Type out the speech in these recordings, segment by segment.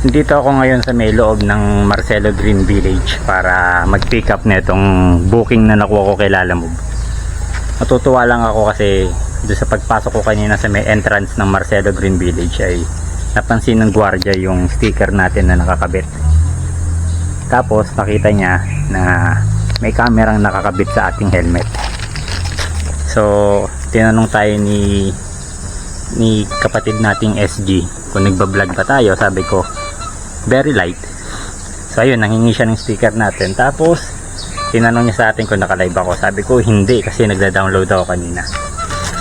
Dito ako ngayon sa may loob ng Marcelo Green Village para mag-pick up na itong booking na nakuha ko kay Lalamove. Natutuwa lang ako kasi doon sa pagpasok ko kanina sa may entrance ng Marcelo Green Village ay napansin ng gwardiya yung sticker natin na nakakabit. Tapos nakita niya na may kamerang nakakabit sa ating helmet. So, tinanong tayo ni ni kapatid nating SG kung nagbablog pa tayo. Sabi ko, very light. So, ayun, nangingi siya ng sticker natin. Tapos, tinanong niya sa atin kung nakalive ako. Sabi ko, hindi kasi nagda-download ako kanina.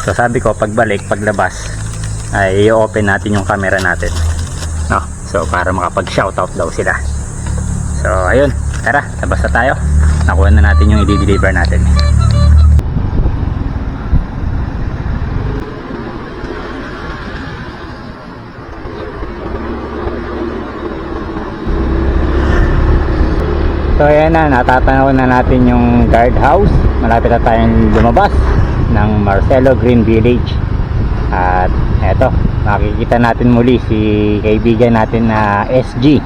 So, sabi ko, pagbalik, paglabas, ay i-open natin yung camera natin. No? So, para makapag-shoutout daw sila. So, ayun. Tara, labas na tayo. Nakuha na natin yung i-deliver natin. So ayan na, natatanaw na natin yung guardhouse. Malapit na tayong lumabas ng Marcelo Green Village. At eto, makikita natin muli si kaibigan natin na SG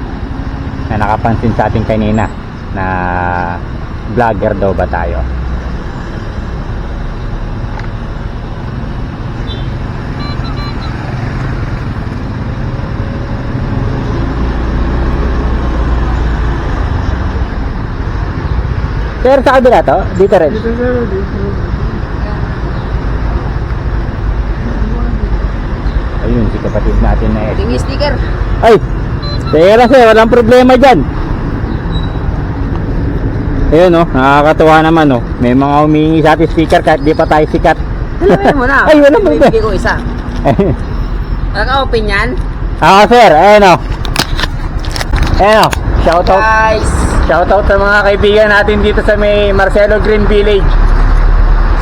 na nakapansin sa atin kanina na vlogger daw ba tayo. Sir, sa kabila to? Dito rin. Ayun, si kapatid natin na SG. Tingin sticker. Ay! Teka sir, walang problema dyan. Ayun oh, nakakatuwa naman oh. May mga humingi sa ating sticker kahit di pa tayo sikat. Alamin mo na. Ay, wala mo Bibigay ko isa. Naka-open yan. Ah, sir, ayun oh. Ayun oh, shoutout. Guys. Shoutout sa mga kaibigan natin dito sa may Marcelo Green Village.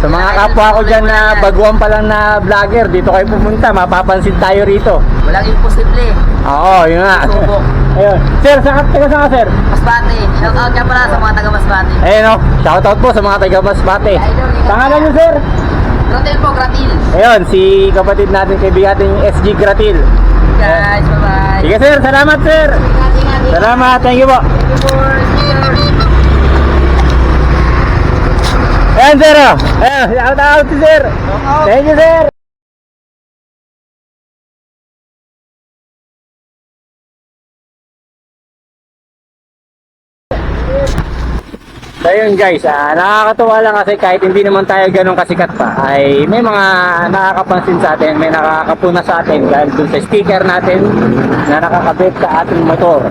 Sa mga kapwa ko dyan na baguhan pa lang na vlogger, dito kayo pumunta, mapapansin tayo rito. Walang imposible. Oo, yun nga. Subok. Ayun. Sir, ka, taga saan ka, sir? Masbate. Shout out ka pala sa mga taga Masbate. Ayun oh, shoutout po sa mga taga Masbate. Pangalan niyo, sir? Gratil po, gratil. Ayun, si kapatid natin, kaibigan natin SG Gratil. Guys, bye-bye. Sige, sir, salamat, sir. Ingat. Salamat, thank you po. Ayan, sir. oh. Ayan, shout out, sir. Thank you, sir. So guys, ah, nakakatuwa lang kasi kahit hindi naman tayo ganun kasikat pa ay may mga nakakapansin sa atin, may nakakapuna sa atin dahil dun sa sticker natin na nakakabit sa ating motor.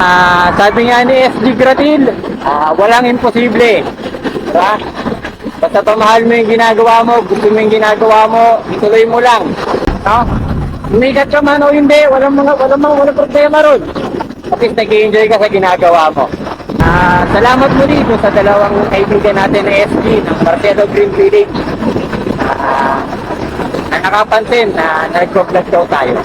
Ah, sabi nga ni SG Gratil, ah, walang imposible. Diba? Basta pamahal mo yung ginagawa mo, gusto mo yung ginagawa mo, ituloy mo lang. No? Umikat ka man o hindi, walang mga walang mga walang problema ron. At least nag-enjoy ka sa ginagawa mo. Ah, salamat muli dun sa dalawang kaibigan natin na SG ng Marcelo Green Village. Ah, na nakapansin na nag-vlog daw tayo.